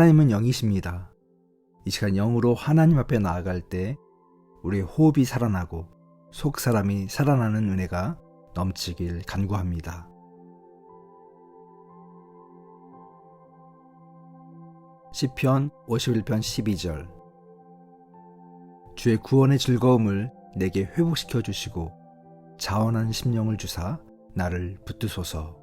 하나님은 영이십니다. 이 시간 영으로 하나님 앞에 나아갈 때 우리의 호흡이 살아나고 속 사람이 살아나는 은혜가 넘치길 간구합니다. 시편 51편 12절 주의 구원의 즐거움을 내게 회복시켜 주시고 자원한 심령을 주사 나를 붙드소서.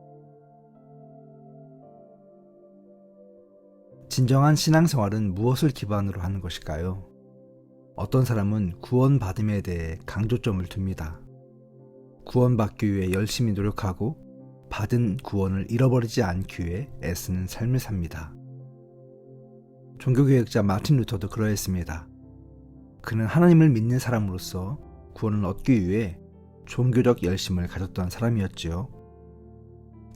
진정한 신앙생활은 무엇을 기반으로 하는 것일까요? 어떤 사람은 구원받음에 대해 강조점을 둡니다. 구원받기 위해 열심히 노력하고 받은 구원을 잃어버리지 않기 위해 애쓰는 삶을 삽니다. 종교개혁자 마틴 루터도 그러했습니다. 그는 하나님을 믿는 사람으로서 구원을 얻기 위해 종교적 열심을 가졌던 사람이었지요.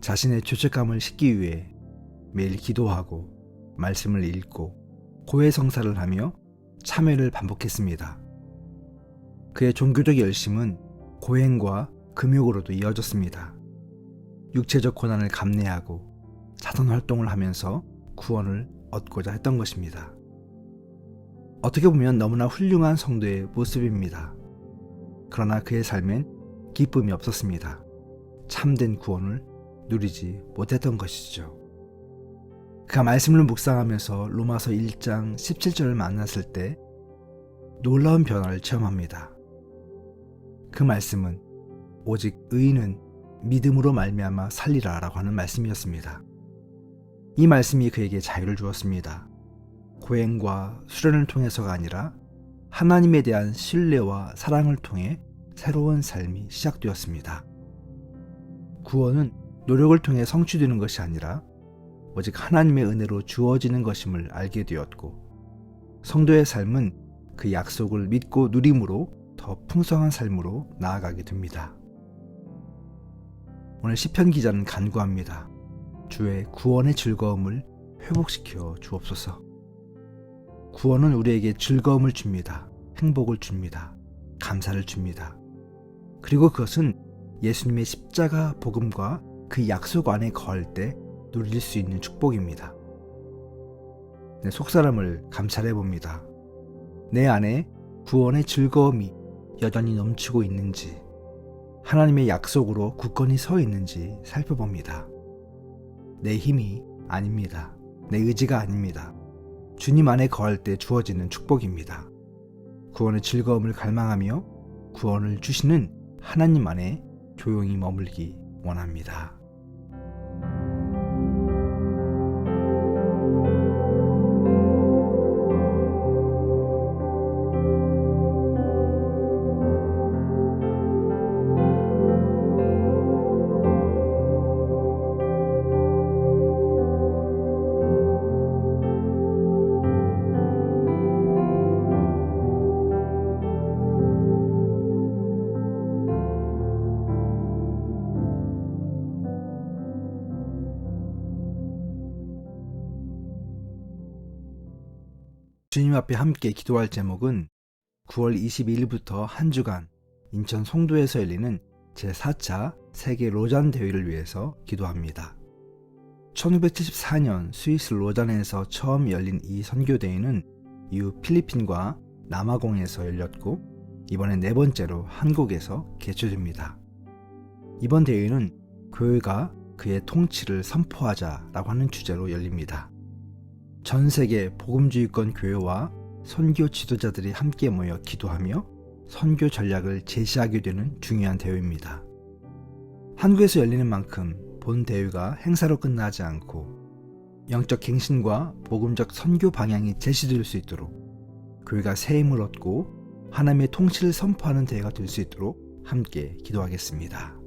자신의 죄책감을 씻기 위해 매일 기도하고 말씀을 읽고 고해성사를 하며 참회를 반복했습니다. 그의 종교적 열심은 고행과 금욕으로도 이어졌습니다. 육체적 고난을 감내하고 자선 활동을 하면서 구원을 얻고자 했던 것입니다. 어떻게 보면 너무나 훌륭한 성도의 모습입니다. 그러나 그의 삶엔 기쁨이 없었습니다. 참된 구원을 누리지 못했던 것이죠. 그가 말씀을 묵상하면서 로마서 1장 17절을 만났을 때 놀라운 변화를 체험합니다. 그 말씀은 오직 의인은 믿음으로 말미암아 살리라라고 하는 말씀이었습니다. 이 말씀이 그에게 자유를 주었습니다. 고행과 수련을 통해서가 아니라 하나님에 대한 신뢰와 사랑을 통해 새로운 삶이 시작되었습니다. 구원은 노력을 통해 성취되는 것이 아니라 오직 하나님의 은혜로 주어지는 것임을 알게 되었고 성도의 삶은 그 약속을 믿고 누림으로 더 풍성한 삶으로 나아가게 됩니다. 오늘 시편 기자는 간구합니다. 주의 구원의 즐거움을 회복시켜 주옵소서. 구원은 우리에게 즐거움을 줍니다. 행복을 줍니다. 감사를 줍니다. 그리고 그것은 예수님의 십자가 복음과 그 약속 안에 거할 때 누릴 수 있는 축복입니다. 내 속사람을 감찰해 봅니다. 내 안에 구원의 즐거움이 여전히 넘치고 있는지, 하나님의 약속으로 굳건히 서 있는지 살펴봅니다. 내 힘이 아닙니다. 내 의지가 아닙니다. 주님 안에 거할 때 주어지는 축복입니다. 구원의 즐거움을 갈망하며 구원을 주시는 하나님 안에 조용히 머물기 원합니다. 주님 앞에 함께 기도할 제목은 9월 22일부터 한 주간 인천 송도에서 열리는 제4차 세계 로잔 대회를 위해서 기도합니다. 1974년 스위스 로잔에서 처음 열린 이 선교대회는 이후 필리핀과 남아공에서 열렸고 이번에 네 번째로 한국에서 개최됩니다. 이번 대회는 교회가 그의 통치를 선포하자라고 하는 주제로 열립니다. 전 세계 복음주의권 교회와 선교 지도자들이 함께 모여 기도하며 선교 전략을 제시하게 되는 중요한 대회입니다. 한국에서 열리는 만큼 본 대회가 행사로 끝나지 않고 영적 갱신과 복음적 선교 방향이 제시될 수 있도록 교회가 새 힘을 얻고 하나님의 통치를 선포하는 대회가 될 수 있도록 함께 기도하겠습니다.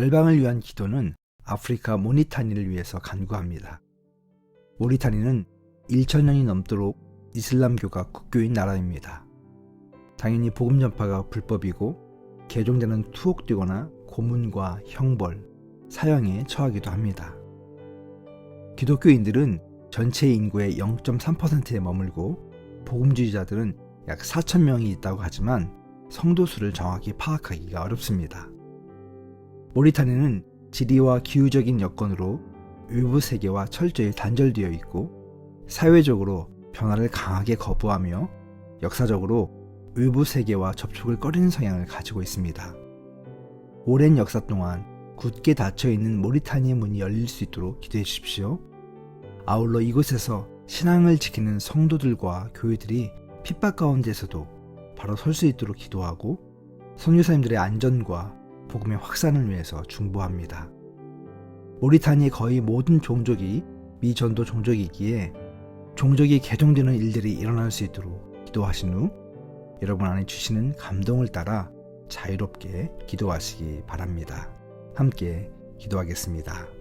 열방을 위한 기도는 아프리카 모니타니를 위해서 간구합니다. 모리타니는 1천 년이 넘도록 이슬람교가 국교인 나라입니다. 당연히 복음 전파가 불법이고 개종자는 투옥되거나 고문과 형벌, 사형에 처하기도 합니다. 기독교인들은 전체 인구의 0.3%에 머물고 복음주의자들은 약 4천 명이 있다고 하지만 성도 수를 정확히 파악하기가 어렵습니다. 모리타니는 지리와 기후적인 여건으로 외부 세계와 철저히 단절되어 있고 사회적으로 변화를 강하게 거부하며 역사적으로 외부 세계와 접촉을 꺼리는 성향을 가지고 있습니다. 오랜 역사 동안 굳게 닫혀 있는 모리타니의 문이 열릴 수 있도록 기도해 주십시오. 아울러 이곳에서 신앙을 지키는 성도들과 교회들이 핍박 가운데서도 바로 설 수 있도록 기도하고 선교사님들의 안전과 복음의 확산을 위해서 중보합니다. 모리타니의 거의 모든 종족이 미전도 종족이기에 종족이 개종되는 일들이 일어날 수 있도록 기도하신 후 여러분 안에 주시는 감동을 따라 자유롭게 기도하시기 바랍니다. 함께 기도하겠습니다.